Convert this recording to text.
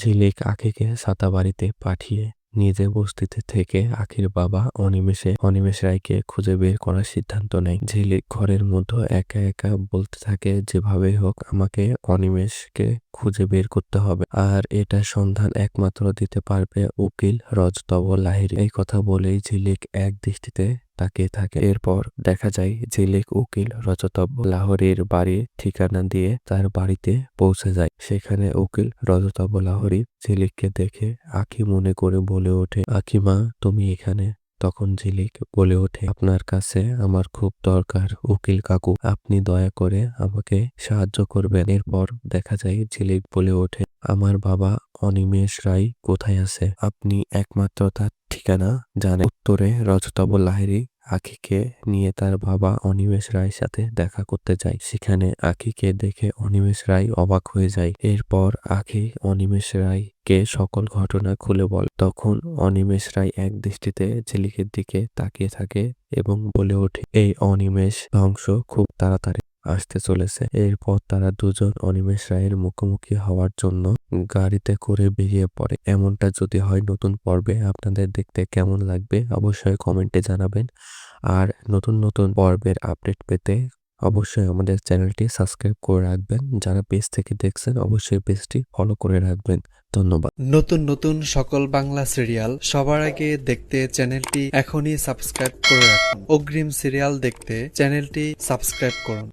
ঝিলিক আখিকে সাতাবাড়িতে পাঠিয়ে নিজে বস্তিতে থেকে আখির বাবা অনিমেষে, অনিমেষ রায়কে খুঁজে বের করার সিদ্ধান্ত নেয়। ঝিলিক ঘরের মধ্যে একা একা বলতে থাকে, যেভাবে হোক আমাকে অনিমেষকে খুঁজে বের করতে হবে। আর এটার সন্ধান একমাত্র দিতে পারবে উকিল রজতব লাহির এই কথা বলেই ঝিলিক এক দৃষ্টিতে তাকিয়ে থাকে। এরপর দেখা যায় ঝিলিক উকিল রজতব লাহরির বাড়ির ঠিকানা দিয়ে তার বাড়িতে পৌঁছে যায়। সেখানে উকিল রজতব লাহরি ঝিলিককে দেখে আখি মনে করে বলে ওঠে আখিমা তুমি এখানে? তখন ঝিলিক বলে ওঠে, আপনার কাছে আমার খুব দরকার, উকিল কাকু। আপনি দয়া করে আমাকে সাহায্য করবেন। এরপর দেখা যায় ঝিলিক বলে ওঠে, আমার বাবা অনিমেষ রায় কোথায় আছে? আপনি একমাত্র তার ঠিকানা জানেন উত্তরে রজতব লাহিড়ী আখিকে নিয়ে তার বাবা অনিমেষ রায়ের সাথে দেখা করতে যায়। সেখানে আখিকে দেখে অনিমেষ রায় অবাক হয়ে যায়। এরপর আখি অনিমেষ রায়কে সকল ঘটনা খুলে বল। তখন অনিমেষ রায় এক দৃষ্টিতে ঝিলিকের দিকে তাকিয়ে থাকে এবং বলে ওঠে, এই অনিমেষ ধ্বংস খুব তাড়াতাড়ি। আসতে চলেছে। এরপর তারা দুজন অনিমেষ রায়ের মুখোমুখি হওয়ার জন্য গাড়িতে করে বেরিয়ে পড়ে। এমনটা যদি হয় নতুন পর্বে আপনাদের দেখতে কেমন লাগবে অবশ্যই কমেন্টে জানাবেন। আর নতুন নতুন পর্বের আপডেট পেতে অবশ্যই আমাদের চ্যানেলটি সাবস্ক্রাইব করে রাখবেন। যারা পেজ থেকে দেখছেন অবশ্যই পেজটি ফলো করে রাখবেন। ধন্যবাদ। নতুন নতুন সকল বাংলা সিরিয়াল সবার আগে দেখতে চ্যানেলটি এখনই সাবস্ক্রাইব করে রাখুন। অগ্রিম সিরিয়াল দেখতে চ্যানেলটি সাবস্ক্রাইব করুন।